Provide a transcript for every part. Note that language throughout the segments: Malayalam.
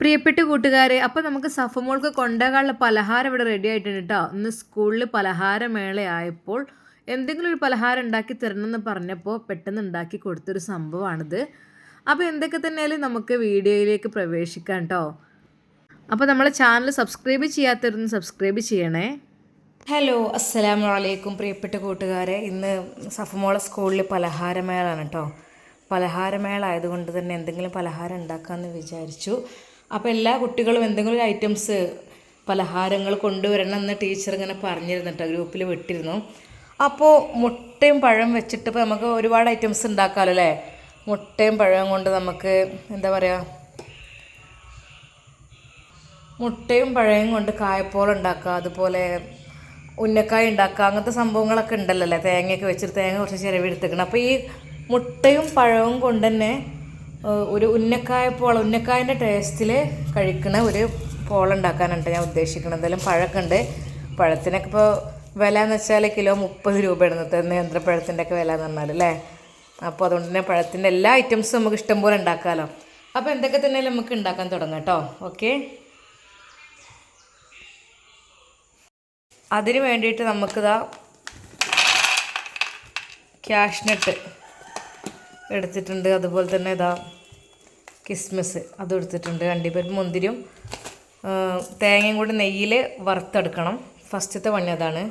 പ്രിയപ്പെട്ട കൂട്ടുകാരെ അപ്പോൾ നമുക്ക് സഫമോൾക്ക് കൊണ്ടുപോകാനുള്ള പലഹാരം ഇവിടെ റെഡി ആയിട്ടുണ്ട് കേട്ടോ ഇന്ന് സ്കൂളിൽ പലഹാരമേള ആയപ്പോൾ എന്തെങ്കിലും ഒരു പലഹാരം ഉണ്ടാക്കി എന്ന് പറഞ്ഞപ്പോൾ പെട്ടെന്ന് ഉണ്ടാക്കി കൊടുത്തൊരു സംഭവമാണിത്. അപ്പോൾ എന്തൊക്കെ തന്നെയാലും നമുക്ക് വീഡിയോയിലേക്ക് പ്രവേശിക്കാം കേട്ടോ അപ്പോൾ നമ്മളെ ചാനൽ സബ്സ്ക്രൈബ് ചെയ്യാത്തവരൊന്ന് സബ്സ്ക്രൈബ് ചെയ്യണേ. ഹലോ അസ്സലാമു അലൈക്കും പ്രിയപ്പെട്ട കൂട്ടുകാരെ. ഇന്ന് സഫമോള സ്കൂളിൽ പലഹാരമേളാണ് കേട്ടോ പലഹാരമേള ആയതുകൊണ്ട് തന്നെ എന്തെങ്കിലും പലഹാരം ഉണ്ടാക്കാമെന്ന് വിചാരിച്ചു. അപ്പോൾ എല്ലാ കുട്ടികളും എന്തെങ്കിലും ഐറ്റംസ് പലഹാരങ്ങൾ കൊണ്ടുവരണം എന്ന് ടീച്ചർ ഇങ്ങനെ പറഞ്ഞിരുന്നിട്ട് ഗ്രൂപ്പിൽ വിട്ടിരുന്നു. അപ്പോൾ മുട്ടയും പഴം വെച്ചിട്ട് ഇപ്പോൾ നമുക്ക് ഒരുപാട് ഐറ്റംസ് ഉണ്ടാക്കാമല്ലോ അല്ലേ? മുട്ടയും പഴവും കൊണ്ട് നമുക്ക് എന്താ പറയുക മുട്ടയും പഴയും കൊണ്ട് കായപ്പോളം ഉണ്ടാക്കുക അതുപോലെ ഉന്നക്കായ ഉണ്ടാക്കുക അങ്ങനത്തെ സംഭവങ്ങളൊക്കെ ഉണ്ടല്ലോ അല്ലേ? തേങ്ങയൊക്കെ വെച്ചിട്ട് തേങ്ങ കുറച്ച് ചിലവെടുത്തേക്കണം അപ്പോൾ ഈ മുട്ടയും പഴവും കൊണ്ട് തന്നെ ഒരു ഉന്നക്കായ പോളം ഉന്നക്കായന്റെ ടേസ്റ്റിൽ കഴിക്കണ ഒരു പോളം ഉണ്ടാക്കാനുണ്ട് ഞാൻ ഉദ്ദേശിക്കുന്നത് എന്തായാലും പഴക്കുണ്ട്. പഴത്തിനൊക്കെ ഇപ്പോൾ വില എന്ന് വെച്ചാൽ കിലോ മുപ്പത് രൂപയാണ് ഇന്നത്തെ നേന്ത്രപ്പഴത്തിന്റെ ഒക്കെ വില എന്ന് പറഞ്ഞാൽ അല്ലേ? അപ്പോൾ അതുകൊണ്ട് തന്നെ പഴത്തിന്റെ എല്ലാ ഐറ്റംസും നമുക്ക് ഇഷ്ടം പോലെ ഉണ്ടാക്കാമല്ലോ അപ്പോൾ എന്തൊക്കെ തന്നെ നമുക്ക് ഉണ്ടാക്കാൻ തുടങ്ങാം കേട്ടോ. ഓക്കെ? അതിന് വേണ്ടിയിട്ട് നമുക്കിതാ ക്യാഷ്നട്ട് എടുത്തിട്ടുണ്ട്. അതുപോലെ തന്നെ ഇതാ കിസ്മിസ് അതും എടുത്തിട്ടുണ്ട്. അണ്ടിപ്പരിപ്പ് മുന്തിരിയും തേങ്ങയും കൂടി നെയ്യിൽ വറുത്തെടുക്കണം. ഫസ്റ്റത്തെ പണി അതാണ്.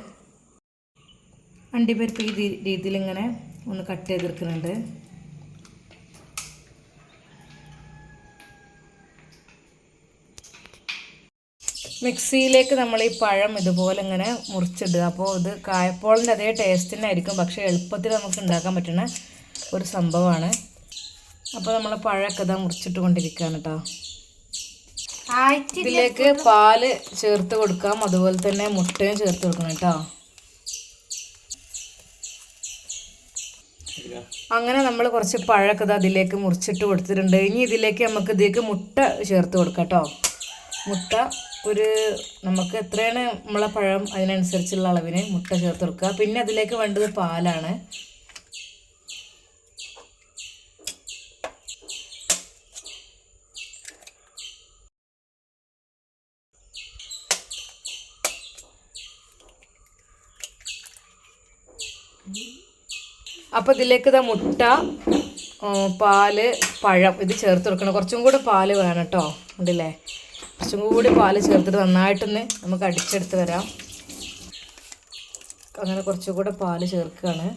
അണ്ടിപ്പരിപ്പ് ഈ രീതിയിൽ ഇങ്ങനെ ഒന്ന് കട്ട് ചെയ്തെടുക്കുന്നുണ്ട്. മിക്സിയിലേക്ക് നമ്മൾ ഈ പഴം ഇതുപോലെ ഇങ്ങനെ മുറിച്ചിടുക. അപ്പോൾ ഇത് കായപ്പോളിന്റെ അതേ ടേസ്റ്റ് തന്നെ ആയിരിക്കും. പക്ഷേ എളുപ്പത്തിൽ നമുക്ക് ഉണ്ടാക്കാൻ പറ്റുന്ന ഒരു സംഭവമാണ്. അപ്പോൾ നമ്മൾ പഴമൊക്കെ ഇതാ മുറിച്ചിട്ട് കൊണ്ടിരിക്കുകയാണ് കേട്ടോ ഇതിലേക്ക് പാൽ ചേർത്ത് കൊടുക്കാം. അതുപോലെ തന്നെ മുട്ടയും ചേർത്ത് കൊടുക്കണം കേട്ടോ അങ്ങനെ നമ്മൾ കുറച്ച് പഴമൊക്കെ ഇത് അതിലേക്ക് മുറിച്ചിട്ട് കൊടുത്തിട്ടുണ്ട്. ഇനി ഇതിലേക്ക് നമുക്ക് ഇതിലേക്ക് മുട്ട ചേർത്ത് കൊടുക്കാം കേട്ടോ മുട്ട ഒരു നമുക്ക് എത്രയാണ് നമ്മളെ പഴം അതിനനുസരിച്ചുള്ള അളവിന് മുട്ട ചേർത്ത് കൊടുക്കുക. പിന്നെ അതിലേക്ക് വേണ്ടത് പാലാണ്. അപ്പോൾ ഇതിലേക്ക് ഇതാ മുട്ട പാൽ പഴം ഇത് ചേർത്ത് കൊടുക്കണം. കുറച്ചും കൂടി പാൽ വേണം കേട്ടോ ഉണ്ടല്ലേ? കുറച്ചും കൂടി പാൽ ചേർത്തിട്ട് നന്നായിട്ടൊന്ന് നമുക്ക് അടിച്ചെടുത്ത് വരാം. അങ്ങനെ കുറച്ചും കൂടെ പാൽ ചേർക്കുകയാണ്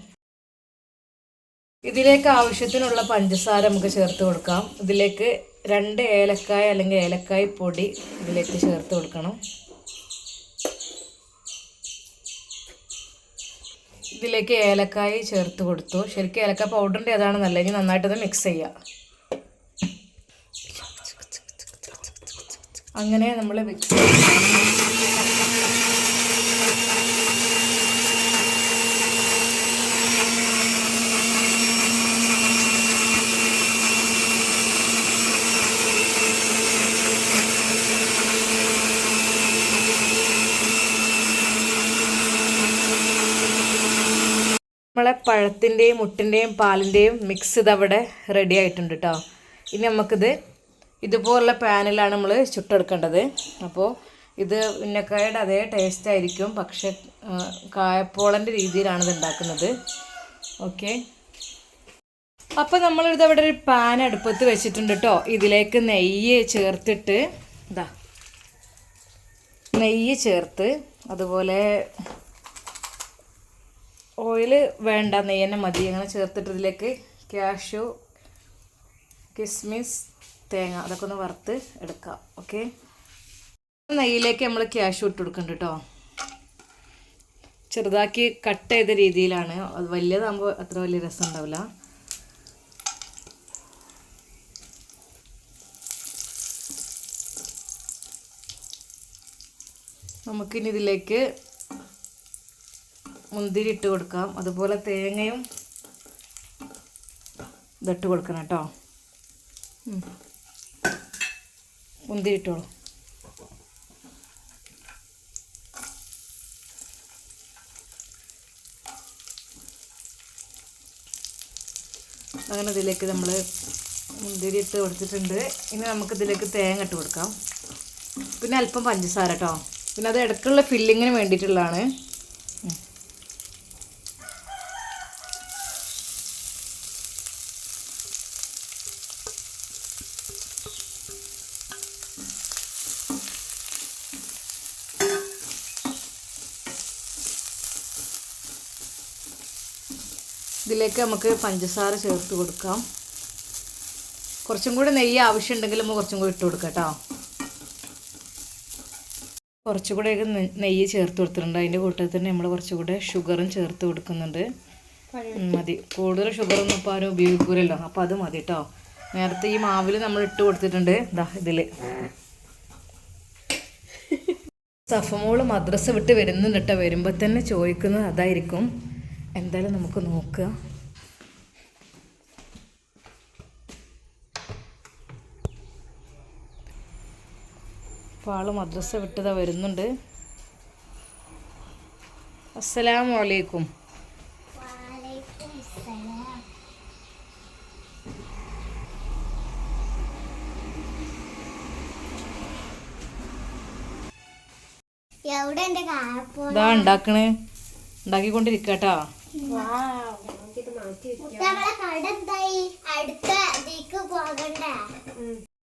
ഇതിലേക്ക് ആവശ്യത്തിനുള്ള പഞ്ചസാര നമുക്ക് ചേർത്ത് കൊടുക്കാം. ഇതിലേക്ക് രണ്ട് ഏലക്കായ അല്ലെങ്കിൽ ഏലക്കായ പൊടി ഇതിലേക്ക് ചേർത്ത് കൊടുക്കണം. ഇതിലേക്ക് ഏലക്കായ ചേർത്ത് കൊടുത്തു. ശരിക്കും ഏലക്കായ പൗഡറിന്റെ ഏതാണ് നല്ലത്? ഇനി നന്നായിട്ടത് മിക്സ് ചെയ്യുക അങ്ങനെ നമ്മൾ മിക്സ് നമ്മളെ പഴത്തിന്റെയും മുട്ടിന്റെയും പാലിന്റെയും മിക്സ് ഇതവിടെ റെഡി ആയിട്ടുണ്ട് കേട്ടോ ഇനി നമുക്കിത് ഇതുപോലുള്ള പാനിലാണ് നമ്മൾ ചുട്ടെടുക്കേണ്ടത്. അപ്പോൾ ഇത് ഉന്നക്കായയുടെ അതേ ടേസ്റ്റ് ആയിരിക്കും. പക്ഷെ കായപ്പോളന്റെ രീതിയിലാണ് ഇത് ഉണ്ടാക്കുന്നത്. ഓക്കെ. അപ്പോൾ നമ്മളിത് അവിടെ ഒരു പാൻ അടുപ്പത്ത് വെച്ചിട്ടുണ്ട് കേട്ടോ ഇതിലേക്ക് നെയ്യ് ചേർത്തിട്ട് ഇതാ നെയ്യ് ചേർത്ത് അതുപോലെ ഓയിൽ വേണ്ട നെയ്യ് തന്നെ മതി. അങ്ങനെ ചേർത്തിട്ട് ഇതിലേക്ക് ക്യാഷു കിസ്മിസ് തേങ്ങ അതൊക്കെ ഒന്ന് വറുത്ത് എടുക്കാം. ഓക്കെ നെയ്യിലേക്ക് നമ്മൾ ക്യാഷു ഇട്ട് കൊടുക്കുന്നുണ്ട് കേട്ടോ ചെറുതാക്കി കട്ട് ചെയ്ത രീതിയിലാണ്. അത് വലിയതാകുമ്പോൾ അത്ര വലിയ രസം ഉണ്ടാവില്ല. നമുക്കിനി ഇതിലേക്ക് മുന്തിരി ഇട്ട് കൊടുക്കാം. അതുപോലെ തേങ്ങയും ഇതിട്ട് കൊടുക്കണം കേട്ടോ. മുന്തിരി ഇട്ടോളൂ അങ്ങനെ ഇതിലേക്ക് നമ്മൾ മുന്തിരി ഇട്ട് കൊടുത്തിട്ടുണ്ട്. ഇനി നമുക്ക് ഇതിലേക്ക് തേങ്ങ ഇട്ട് കൊടുക്കാം. പിന്നെ അല്പം പഞ്ചസാര കേട്ടോ. പിന്നെ അത് ഇടയ്ക്കുള്ള ഫില്ലിങ്ങിന് വേണ്ടിയിട്ടുള്ളതാണ്. ഇതിലേക്ക് നമുക്ക് പഞ്ചസാര ചേർത്ത് കൊടുക്കാം. കുറച്ചും കൂടി നെയ്യ് ആവശ്യമുണ്ടെങ്കിൽ നമ്മൾ കുറച്ചും കൂടി ഇട്ട് കൊടുക്കാം കേട്ടോ. കുറച്ചുകൂടെ നെയ്യ് ചേർത്ത് കൊടുത്തിട്ടുണ്ട്. അതിന്റെ കൂട്ടത്തിൽ തന്നെ നമ്മൾ കുറച്ചുകൂടെ ഷുഗറും ചേർത്ത് കൊടുക്കുന്നുണ്ട്. മതി. കൂടുതൽ ഷുഗറൊന്നും ഇപ്പോൾ ആരും ഉപയോഗിക്കൂലല്ലോ. അപ്പോൾ അത് മതി കേട്ടോ. നേരത്തെ ഈ മാവിൽ നമ്മൾ ഇട്ട് കൊടുത്തിട്ടുണ്ട്. ഇതാ ഇതിൽ സഫമോൾ മദ്രസ വിട്ട് വരുന്നുണ്ട് കേട്ടോ. വരുമ്പോൾ തന്നെ ചോദിക്കുന്നത് അതായിരിക്കും. എന്തായാലും നമുക്ക് നോക്കുക. അപ്പോൾ ആൾ മദ്രസ വിട്ടതാ വരുന്നുണ്ട്. അസ്സലാമു അലൈക്കും ഇതാ ഉണ്ടാക്കണേ. ഉണ്ടാക്കിക്കൊണ്ടിരിക്കട്ടോ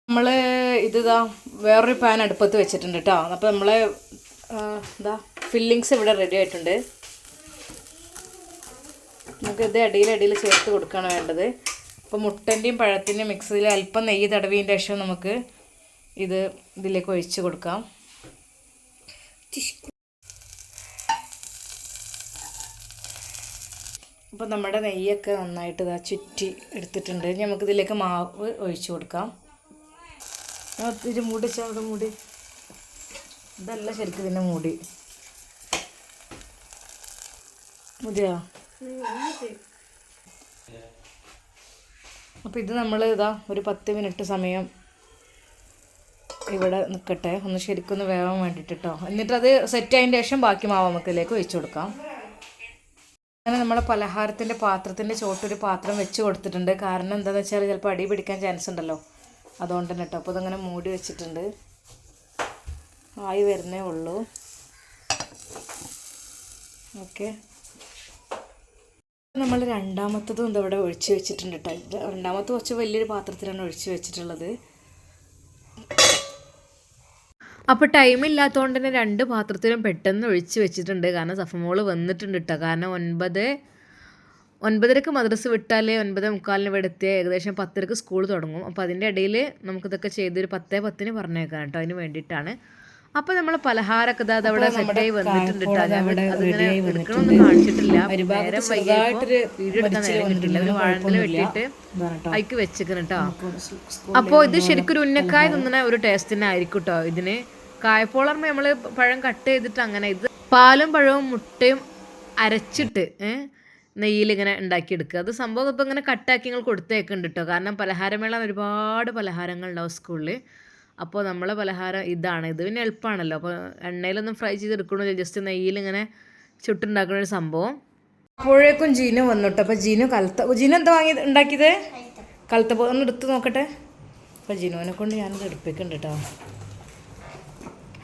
നമ്മളെ ഇതാ വേറൊരു പാൻ അടുപ്പത്ത് വെച്ചിട്ടുണ്ട് കേട്ടോ അപ്പോൾ നമ്മളെ എന്താ ഫില്ലിങ്സ് ഇവിടെ റെഡി ആയിട്ടുണ്ട്. നമുക്ക് ഇത് അടിയിൽ അടിയിൽ ചേർത്ത് കൊടുക്കുകയാണ് വേണ്ടത്. അപ്പോൾ മുട്ടന്റെയും പഴത്തിന്റെയും മിക്സിയിൽ അല്പം നെയ്യ് തടവിയതിന് ശേഷം നമുക്ക് ഇത് ഇതിലേക്ക് ഒഴിച്ച് കൊടുക്കാം. അപ്പോൾ നമ്മുടെ നെയ്യൊക്കെ നന്നായിട്ട് ഇതാ ചുറ്റി എടുത്തിട്ടുണ്ട്. ഇനി നമുക്ക് ഇതിലേക്ക് മാവ് ഒഴിച്ചു കൊടുക്കാം. ഇത് മൂടി അവിടെ മൂടി. ഇതല്ല ശരിക്കും ഇതിന്റെ മൂടി. മതിയോ അപ്പോൾ ഇത് നമ്മൾ ഇതാ ഒരു പത്ത് മിനിറ്റ് സമയം ഇവിടെ നിൽക്കട്ടെ ഒന്ന് ശരിക്കൊന്ന് വേവാൻ വേണ്ടിയിട്ട് കേട്ടോ എന്നിട്ട് അത് സെറ്റ് ആയതിന്റെ ശേഷം ബാക്കി മാവ് നമുക്കിലേക്ക് ഒഴിച്ചു കൊടുക്കാം. അങ്ങനെ നമ്മളെ പലഹാരത്തിന്റെ പാത്രത്തിന്റെ ചോട്ടൊരു പാത്രം വെച്ച് കൊടുത്തിട്ടുണ്ട്. കാരണം എന്താണെന്ന് വെച്ചാൽ ചിലപ്പോൾ അടി പിടിക്കാൻ ചാൻസ് ഉണ്ടല്ലോ. അതുകൊണ്ട് തന്നെ കേട്ടോ അപ്പോൾ അതങ്ങനെ മൂടി വെച്ചിട്ടുണ്ട്. ആയി വരുന്നേ ഉള്ളൂ. ഓക്കെ. നമ്മൾ രണ്ടാമത്തതും എന്താ ഇവിടെ ഒഴിച്ച് വെച്ചിട്ടുണ്ട് കേട്ടോ രണ്ടാമത്തെ കുറച്ച് വലിയൊരു പാത്രത്തിലാണ് ഒഴിച്ച് വെച്ചിട്ടുള്ളത്. അപ്പോൾ ടൈം ഇല്ലാത്തതുകൊണ്ട് തന്നെ രണ്ട് പാത്രത്തിലും പെട്ടെന്ന് ഒഴിച്ച് വെച്ചിട്ടുണ്ട്. കാരണം സഫമോൾ വന്നിട്ടുണ്ട് കേട്ടോ കാരണം ഒൻപത് ഒൻപതരക്ക് മദ്രസ് വിട്ടാലേ ഒൻപത് മുക്കാലിന് ഇവിടെ എത്തിയ ഏകദേശം പത്തരക്ക് സ്കൂൾ തുടങ്ങും. അപ്പോൾ അതിന്റെ ഇടയിൽ നമുക്കിതൊക്കെ ചെയ്തൊരു പത്തേ പത്തിന് പറഞ്ഞേക്കാം കേട്ടോ അതിന് വേണ്ടിയിട്ടാണ്. അപ്പോൾ നമ്മളെ പലഹാരമൊക്കെ ഇതാ അവിടെ സെറ്റായി വന്നിട്ടുണ്ട് അതിങ്ങനെ എടുക്കണമെന്ന് കാണിച്ചിട്ടില്ല. നേരം വൈകിയപ്പോൾ വീഡിയോ എടുക്കാൻ നേരം കിട്ടില്ല ഒരു വാഴത്തിൽ വെട്ടിയിട്ട് അതിക്ക് വെച്ചിരിക്കണം കേട്ടോ. അപ്പോൾ ഇത് ശരിക്കും ഒരു ഉന്നക്കായ തിന്നുന്ന ഒരു ടേസ്റ്റ് തന്നെ ആയിരിക്കും കേട്ടോ ഇതിന്. കായപ്പോളർമ്മ നമ്മൾ പഴം കട്ട് ചെയ്തിട്ട് അങ്ങനെ ഇത് പാലും പഴവും മുട്ടയും അരച്ചിട്ട് ഏഹ് നെയ്യിൽ ഇങ്ങനെ ഉണ്ടാക്കിയെടുക്കുക. അത് സംഭവം ഇപ്പം ഇങ്ങനെ കട്ടാക്കി നിങ്ങൾ കൊടുത്തേക്കുന്നുണ്ട് കേട്ടോ. കാരണം പലഹാരമേള ഒരുപാട് പലഹാരങ്ങൾ ഉണ്ടാവും സ്കൂളിൽ അപ്പോൾ നമ്മളെ പലഹാരം ഇതാണ്. ഇത് പിന്നെ എളുപ്പമാണല്ലോ അപ്പോൾ എണ്ണയിലൊന്നും ഫ്രൈ ചെയ്തെടുക്കണമില്ല ജസ്റ്റ് നെയ്യിൽ ഇങ്ങനെ ചുട്ടുണ്ടാക്കുന്ന ഒരു സംഭവം. അപ്പോഴേക്കും ജീനു വന്നിട്ട്. അപ്പോൾ ജീനു കലത്ത ജീനു എന്താ വാങ്ങിയത് ഉണ്ടാക്കിയത്? കലത്തപ്പോ ഒന്ന് എടുത്ത് നോക്കട്ടെ. അപ്പോൾ ജീനുവിനെ കൊണ്ട് ഞാനിത് എടുപ്പിക്കുന്നുണ്ട് കേട്ടോ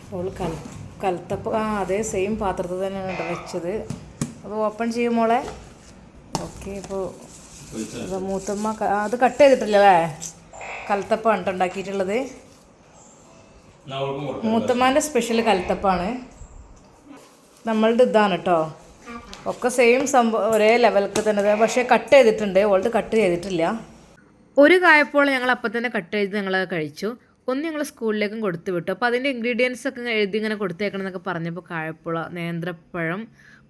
അപ്പോൾ കൽ കലത്തപ്പം ആ അതേ സെയിം പാത്രത്തിൽ തന്നെയാണ് വെച്ചത്. അപ്പോൾ ഓപ്പൺ ചെയ്യും മോളെ. ഓക്കെ ഇപ്പോൾ മൂത്തമ്മ അത് കട്ട് ചെയ്തിട്ടില്ലല്ലേ? കലത്തപ്പാണ് കേട്ടോ ഉണ്ടാക്കിയിട്ടുള്ളത്. മൂത്തമ്മാന്റെ സ്പെഷ്യൽ കലത്തപ്പാണ് നമ്മളുടെ ഇതാണ് കേട്ടോ ഒക്കെ സെയിം സംഭവം ഒരേ ലെവലൊക്കെ തന്നെ. പക്ഷേ കട്ട് ചെയ്തിട്ടുണ്ട്. ഓൾഡ് കട്ട് ചെയ്തിട്ടില്ല. ഒരു കായപ്പോൾ ഞങ്ങൾ അപ്പം തന്നെ കട്ട് ചെയ്ത് ഞങ്ങൾ കഴിച്ചു. ഒന്ന് ഞങ്ങൾ സ്കൂളിലേക്കും കൊടുത്തു വിട്ടു. അപ്പോൾ അതിന്റെ ഇൻഗ്രീഡിയൻസ് ഒക്കെ എഴുതി ഇങ്ങനെ കൊടുത്തേക്കണം എന്നൊക്കെ പറഞ്ഞപ്പോൾ കായപ്പുള നേന്ത്രപ്പഴം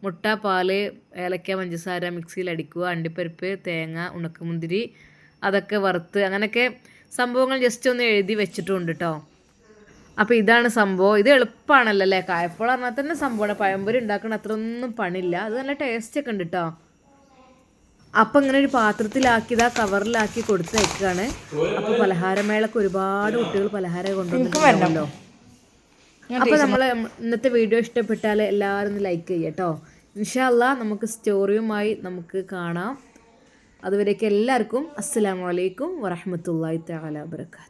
മുട്ട പാൽ ഏലക്ക പഞ്ചസാര മിക്സിയിൽ അടിക്കുക അണ്ടിപ്പരിപ്പ് തേങ്ങ ഉണക്കമുന്തിരി അതൊക്കെ വറുത്ത് അങ്ങനെയൊക്കെ സംഭവങ്ങൾ ജസ്റ്റ് ഒന്ന് എഴുതി വെച്ചിട്ടുണ്ട് കേട്ടോ അപ്പോൾ ഇതാണ് സംഭവം. ഇത് എളുപ്പമാണല്ലോ അല്ലേ? കായപ്പോൾ പറഞ്ഞാൽ തന്നെ സംഭവമാണ്. പഴംപൊരി ഉണ്ടാക്കണ അത്ര ഒന്നും പണില്ല അത് നല്ല ടേസ്റ്റ് ഒക്കെ ഉണ്ട് കേട്ടോ അപ്പം ഇങ്ങനെ ഒരു പാത്രത്തിലാക്കി ഇതാ കവറിലാക്കി കൊടുത്തയക്കുകയാണ് അപ്പോൾ പലഹാരമേളക്ക് ഒരുപാട് കുട്ടികൾ പലഹാരം കൊണ്ടുവന്നിട്ടുണ്ടല്ലോ അപ്പോൾ നമ്മൾ ഇന്നത്തെ വീഡിയോ ഇഷ്ടപ്പെട്ടാൽ എല്ലാവരും ഒന്ന് ലൈക്ക് ചെയ്യുക കേട്ടോ ഇൻഷാല്ല നമുക്ക് സ്റ്റോറിയുമായി നമുക്ക് കാണാം. അതുവരേക്കും എല്ലാവർക്കും അസ്സാം വലൈക്കും വറഹമത്തല്ലാ തആല വബറകാത്ത്